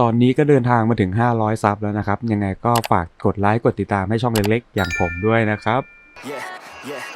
ตอนนี้ก็เดินทางมาถึง 500 ซับแล้วนะครับ ยังไงก็ฝากกดไลค์ กดติดตามให้ช่องเล็กๆ อย่างผมด้วยนะครับ Yeah, yeah,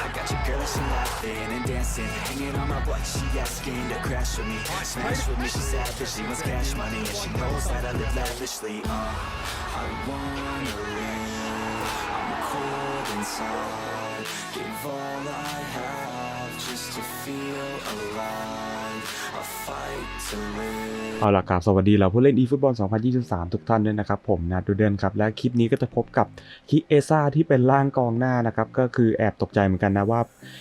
I got your girl, and she laughing and dancing. Hanging on my butt, she asking to crash with me. Smash with me, she savage, she wants cash money. And she knows that I live lavishly, uh. I wanna live, I'm cold inside. Give all I have เอาล่ะครับสวัสดีเราผู้เล่น eFootball 2023 ทุกท่านด้วยนะครับ ผมนาดูเดนครับ และคลิปนี้ก็จะพบกับคิเอซ่าที่เป็นร่างกองหน้านะครับ ก็คือแอบตกใจเหมือนกันนะว่า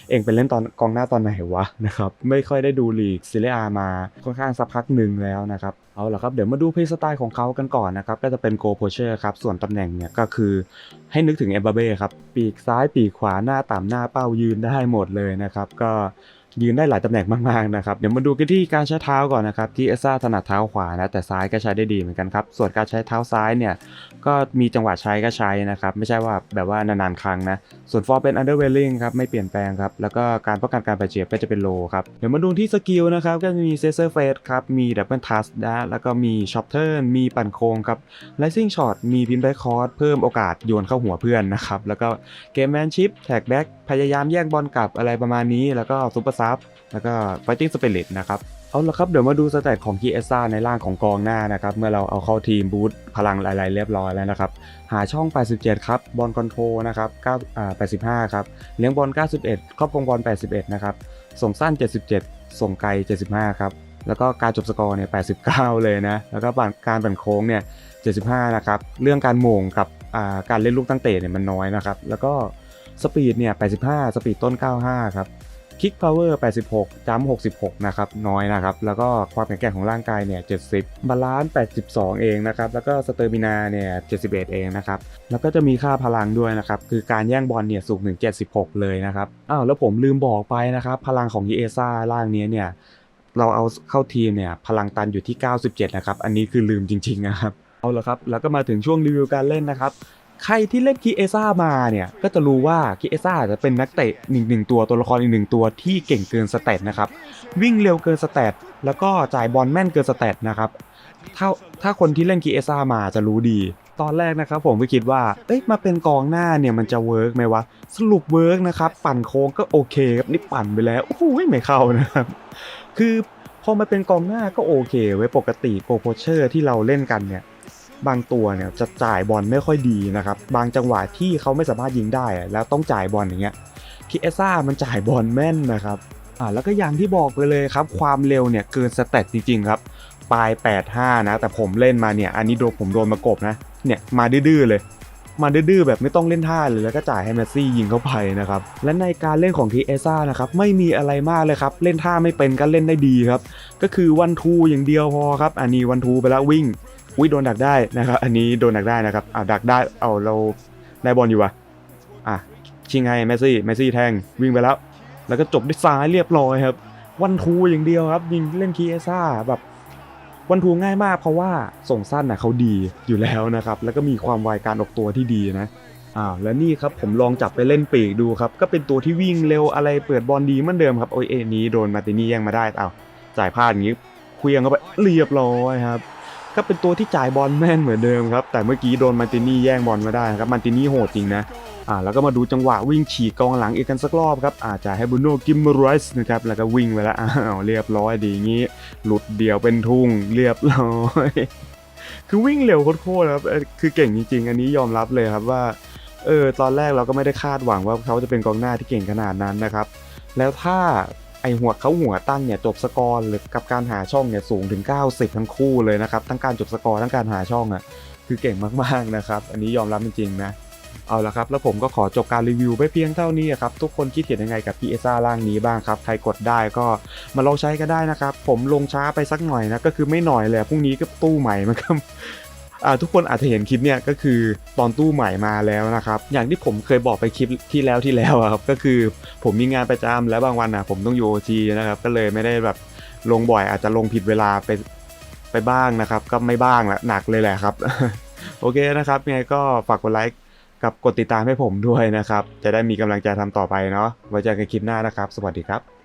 เองเป็นเล่นตอนกองหน้าตอนไหนวะนะครับ ไม่ค่อยได้ดูลีกซีเรียมาค่อนข้างสักพักหนึ่งแล้วนะครับเอาล่ะครับเดี๋ยวมาดูเพลย์สไตล์ของเขากันก่อนนะครับ ก็จะเป็นโกโพเชอร์ครับ ส่วนตำแหน่งเนี่ยก็คือให้นึกถึงเอบาเบ้ครับ ปีกซ้ายปีกขวาหน้าต่ำหน้าเป้ายืนได้หมดเลยนะครับ ก็ยืนได้หลายตำแหน่งมากๆนะครับ เดี๋ยวมาดูกันที่การใช้เท้าก่อนนะครับ ที่เอซ่าถนัดเท้าขวานะ แต่ซ้ายก็ใช้ได้ดีเหมือนกันครับ ส่วนการใช้เท้าซ้ายเนี่ย ก็มีจังหวะใช้ก็ใช้นะครับ ไม่ใช่ว่าแบบว่านานๆครั้งนะ ส่วนฟอร์เป็น underwhelming ครับ ไม่เปลี่ยนแปลงครับ แล้วก็การป้องกันการบาดเจ็บก็จะเป็นโลครับ เดี๋ยวมาดูที่สกิลนะครับ ก็มีเซเซอร์เฟสครับ มีดับเบิลทัสนะ แล้วก็มีช็อปเทิร์น มีปั่นโค้งครับไลซิ่งช็อต มีพินแบ็คคอร์สเพิ่มโอกาสโยนเข้าหัวเพื่อนนะครับ แล้วก็เกมแมนชิพแท็กแบ็ก พยายามแย่งบอลกลับอะไรประมาณนี้ แล้วก็ซุปเปอร์ซับแล้วก็ไฟติ้งสเปริตนะครับเอาละครับ เดี๋ยวมาดูสแตทของคีเอซ่าในร่างของกองหน้านะครับ เมื่อเราเอาเข้าทีมบูตพลังอะไรๆเรียบร้อยแล้วนะครับ หาช่อง 87 ครับ บอลคอนโทรนะครับ9อ่า85 ครับ เลี้ยงบอล 91 ครอบครองบอล 81 นะครับ ส่งสั้น 77 ส่งไกล 75 ครับ แล้วก็การจบสกอร์เนี่ย 89 เลยนะ แล้วก็การปั่นโค้งเนี่ย 75 นะครับ เรื่องการโมงกับการเล่นลูกตั้งเตะเนี่ยมันน้อยนะครับ แล้วก็ สปีดเนี่ย85 สปีดต้น 95 ครับคิกพาวเวอร์ 86 จัมป์66 นะครับ น้อยนะครับ แล้วก็ความแข็งแกร่งของร่างกายเนี่ย 70 บาลานซ์ 82 เองนะครับ แล้วก็สเตอร์มินาเนี่ย 71 เองนะครับ แล้วก็จะมีค่าพลังด้วยนะครับ คือการแย่งบอลเนี่ย สูงถึง 76 เลยนะครับ อ้าว แล้วผมลืมบอกไปนะครับ พลังของ e อซ่าร่างนี้เนี่ย เราเอาเข้าทีมเนี่ย พลังตันอยู่ที่ 97 นะครับ อันนี้คือลืมจริงๆนะครับ เอาละครับ แล้วก็มาถึงช่วงรีวิวการเล่นนะครับ ใครที่เล่นคีเอซ่ามาเนี่ย ก็จะรู้ว่าคีเอซ่าจะเป็นนักเตะหนึ่งหนึ่งตัวตัวละครอีกหนึ่งตัวที่เก่งเกินสเตตนะครับ วิ่งเร็วเกินสเตตแล้วก็จ่ายบอลแม่นเกินสเตตนะครับถ้าถ้าคนที่เล่นคีเอซ่ามาจะรู้ดี ตอนแรกนะครับผมก็คิดว่า เอ้ยมาเป็นกองหน้าเนี่ยมันจะเวิร์กไหมวะ สรุปเวิร์กนะครับ ปั่นโค้งก็โอเคครับนี่ปั่นไปแล้ว โอ้โหไม่เข้านะครับ คือพอมาเป็นกองหน้าก็โอเค ไว้ปกติโกโพเชอร์ที่เราเล่นกันเนี่ย บางตัวเนี่ยจะจ่ายบอลไม่ค่อยดีนะครับ บางจังหวะที่เขาไม่สามารถยิงได้ แล้วต้องจ่ายบอลอย่างเงี้ยคิเอซ่ามันจ่ายบอลแม่นนะครับอ่าแล้วก็อย่างที่บอกไปเลยครับ ความเร็วเนี่ยเกินสเตตจริงๆครับปลาย 85 นะ แต่ผมเล่นมาเนี่ย อันนี้โดนผมโดนมากบนะเนี่ยมาดื้อเลย มาดื้อแบบไม่ต้องเล่นท่าเลยแล้วก็จ่ายให้เมสซี่ยิงเข้าไปนะครับ และในการเล่นของทีเอซ่านะครับ ไม่มีอะไรมากเลยครับ เล่นท่าไม่เป็นก็เล่นได้ดีครับ ก็คือวันทูอย่างเดียวพอครับ อันนี้วันทูไปแล้ววิ่ง อุ้ยโดนดักได้นะครับ อันนี้โดนดักได้นะครับอ่าดักได้เอาเราได้บอลอยู่วะอะชิงให้เมสซี่เมสซี่แทงวิ่งไปแล้ว แล้วก็จบด้วยซ้ายเรียบร้อยครับ วันทูอย่างเดียวครับ ยิงเล่นคีเอซ่าแบบวันทูง่ายมากเพราะว่าส่งสั้นนะเขาดีอยู่แล้วนะครับ แล้วก็มีความไวการออกตัวที่ดีนะอ้าแล้วนี่ครับผมลองจับไปเล่นปีกดูครับ ก็เป็นตัวที่วิ่งเร็วอะไรเปิดบอลดีเหมือนเดิมครับโอ้ยเอ็นี้โดนมาตินี่แย่งมาได้เอาจ่ายพลาดอย่างนี้เคลียงเข้าไปเรียบร้อยครับ ก็เป็นตัวที่จ่ายบอลแม่นเหมือนเดิมครับ แต่เมื่อกี้โดนมาตินี่แย่งบอลมาได้ครับมาตินี่โหดจริงนะอ่าแล้วก็มาดูจังหวะวิ่งฉีกกองหลังอีกกันสักรอบครับอาจจะให้บูโน่กิมมอไรส์นะครับแล้วก็วิ่งไปแล้วอ้าวเรียบร้อยดีงี้ หลุดเดี่ยวเป็นทุ่งเรียบร้อยคือวิ่งเร็วโคตรๆครับคือเก่งจริง ๆ อันนี้ยอมรับเลยครับว่าเออตอนแรกเราก็ไม่ได้คาดหวังว่าเขาจะเป็นกองหน้าที่เก่งขนาดนั้นนะครับแล้วถ้า ไอหัวเขาหัวตั้งเนี่ยจบสกอร์หรือกับการหาช่องเนี่ยสูงถึง 90 ทั้งคู่เลยนะครับทั้งการจบสกอร์ทั้งการหาช่องอะคือเก่งมากๆนะครับ อันนี้ยอมรับจริงๆนะเอาละครับ แล้วผมก็ขอจบการรีวิวไปเพียงเท่านี้ครับ ทุกคนคิดเห็นยังไงกับ p s a ร่างนี้บ้างครับ ใครกดได้ก็มาลองใช้ก็ได้นะครับ ผมลงช้าไปสักหน่อยนะ ก็คือไม่หน่อยเลยพรุ่งนี้ก็ตู้ใหม่มันก็ ทุกคนอาจจะเห็นคลิปเนี่ยก็คือตอนตู้ใหม่มาแล้วนะครับ อย่างที่ผมเคยบอกไปคลิปที่แล้วที่แล้วอะครับก็คือผมมีงานประจำแล้วบางวันนะผมต้องอยู่ OT นะครับก็เลยไม่ได้แบบลงบ่อยอาจจะลงผิดเวลาไปไปบ้างนะครับ ก็ไม่บ้างละหนักเลยแหละครับ โอเคนะครับยังไงก็ฝากกดไลค์กับกดติดตามให้ผมด้วยนะครับ จะได้มีกำลังใจทำต่อไปเนาะไว้เจอกันคลิปหน้านะครับ สวัสดีครับ